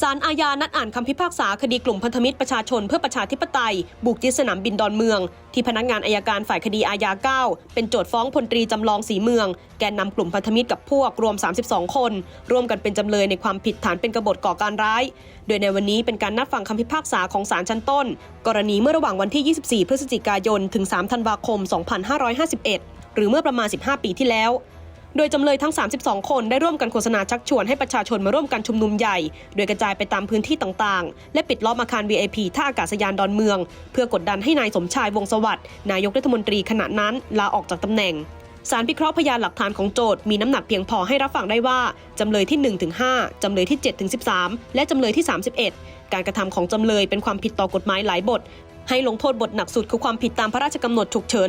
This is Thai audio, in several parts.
ศาลอาญานัดอ่านคำพิพากษาคดีกลุ่มพันธมิตรประชาชนเพื่อประชาธิปไตย บุกยึดสนามบินดอนเมือง ที่พนักงานอายการฝ่ายคดีอาญา 9 เป็นโจทย์ฟ้องพลตรีจำลองสีเมือง แกนนำกลุ่มพันธมิตรกับพวกรวม 32 คน ร่วมกันเป็นจำเลยในความผิดฐานเป็นกบฏก่อการร้าย โดยในวันนี้เป็นการนัดฟังคำพิพากษาของศาลชั้นต้น กรณีเมื่อระหว่างวันที่ 24 พฤศจิกายน ถึง 3 ธันวาคม 2551 หรือเมื่อประมาณ 15 ปีที่แล้ว โดยจำเลยทั้ง 32 คนได้ร่วมกันโฆษณาชักชวนให้ประชาชนมาร่วมกันชุมนุมใหญ่ โดยกระจายไปตามพื้นที่ต่างๆ และปิดล้อมอาคาร VIP ท่าอากาศยานดอนเมือง เพื่อกดดันให้นายสมชายวงศสวัสดิ์นายกรัฐมนตรีขณะนั้นลาออกจากตำแหน่งสารพิเคราะห์พยานหลักฐานของโจทย์มีน้ำหนักเพียงพอให้รับฟังได้ว่า จำเลยที่ 1-5 จำเลยที่ 7-13 และจำเลยที่ 31 การกระทำของจำเลยเป็นความผิดต่อกฎหมายหลายบท ให้ลงโทษบทหนักสุดคือความผิดตามพระราชกำหนดฉุกเฉิน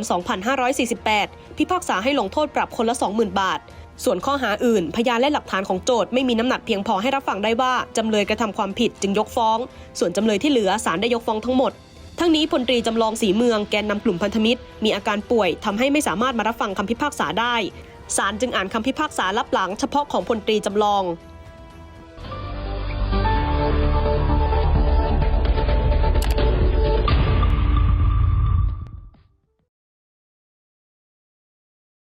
2548 พิพากษาให้ลงโทษปรับคนละ 20,000 บาท ส่วนข้อหาอื่น พยานและหลักฐานของโจทย์ไม่มีน้ำหนักเพียงพอให้รับฟังได้ว่าจำเลยกระทำความผิดจึงยกฟ้อง ส่วนจำเลยที่เหลือศาลได้ยกฟ้องทั้งหมด ทั้งนี้พลตรีจำลองสีเมืองแกนนำกลุ่มพันธมิตร มีอาการป่วยทำให้ไม่สามารถมารับฟังคำพิพากษาได้ศาลจึงอ่านคำพิพากษารับหลังเฉพาะของพลตรีจำลอง